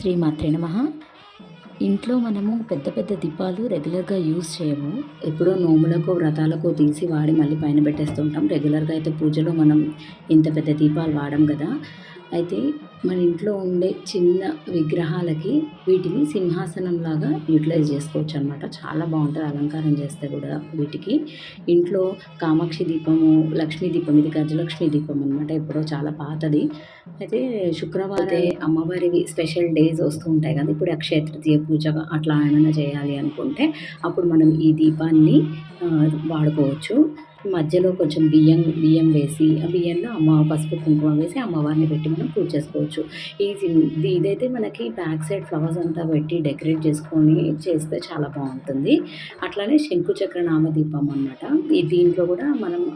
శ్రీమాత్రే నమ. ఇంట్లో మనము పెద్ద పెద్ద దీపాలు రెగ్యులర్గా యూజ్ చేయము. ఎప్పుడో నోములకు వ్రతాలకు తీసి వాడి మళ్ళీ పైన పెట్టేస్తుంటాం. రెగ్యులర్గా అయితే పూజలో మనం ఇంత పెద్ద దీపాలు వాడం కదా. అయితే మన ఇంట్లో ఉండే చిన్న విగ్రహాలకి వీటిని సింహాసనంలాగా యూటిలైజ్ చేసుకోవచ్చు అనమాట చాలా బాగుంటుంది అలంకారం చేస్తే కూడా వీటికి. ఇంట్లో కామాక్షి దీపము లక్ష్మీ దీపం ఇది గజలక్ష్మి దీపం అనమాట ఎప్పుడో చాలా పాతది. అయితే శుక్రవారం అమ్మవారివి స్పెషల్ డేస్ వస్తూ ఉంటాయి కదా ఇప్పుడు అక్షయ తృతీయ పూజ అట్లా ఏమైనా చేయాలి అనుకుంటే అప్పుడు మనం ఈ దీపాన్ని వాడుకోవచ్చు. మధ్యలో కొంచెం బియ్యం బియ్యం వేసి ఆ బియ్యంలో అమ్మ పసుపు కుంకుమ వేసి అమ్మవారిని పెట్టి మనం పూజ చేసుకోవచ్చు. ఈజీ ఇది- ఇదైతే మనకి బ్యాక్ సైడ్ ఫ్లవర్స్ అంతా పెట్టి డెకరేట్ చేసుకొని చేస్తే చాలా బాగుంటుంది. అట్లానే శంకుచక్ర నామదీపం అనమాట ఈ దీంట్లో కూడా మనం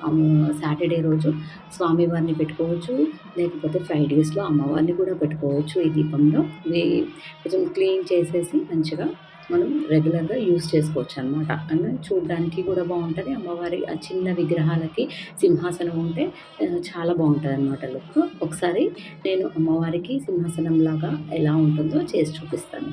సాటర్డే రోజు స్వామివారిని పెట్టుకోవచ్చు. లేకపోతే ఫ్రైడేస్లో అమ్మవారిని కూడా పెట్టుకోవచ్చు ఈ దీపంలో. కొంచెం క్లీన్ చేసేసి మంచిగా మనం రెగ్యులర్గా యూస్ చేసుకోవచ్చు అనమాట అంటే చూడడానికి కూడా బాగుంటుంది. అమ్మవారి ఆ చిన్న విగ్రహాలకి సింహాసనం ఉంటే చాలా బాగుంటుంది అనమాట లుక్ ఒకసారి నేను అమ్మవారికి సింహాసనం లాగా ఎలా ఉంటుందో చేసి చూపిస్తాను.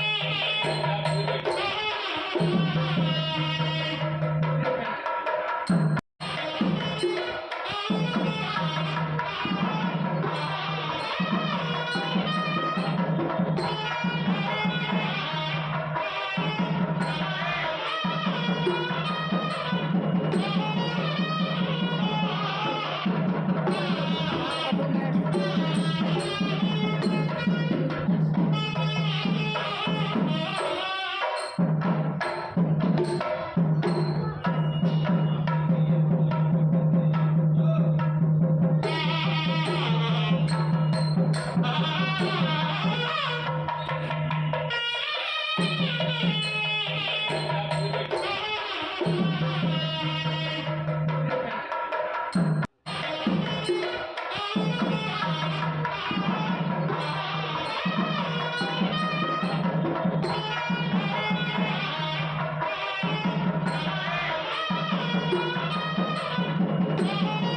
Música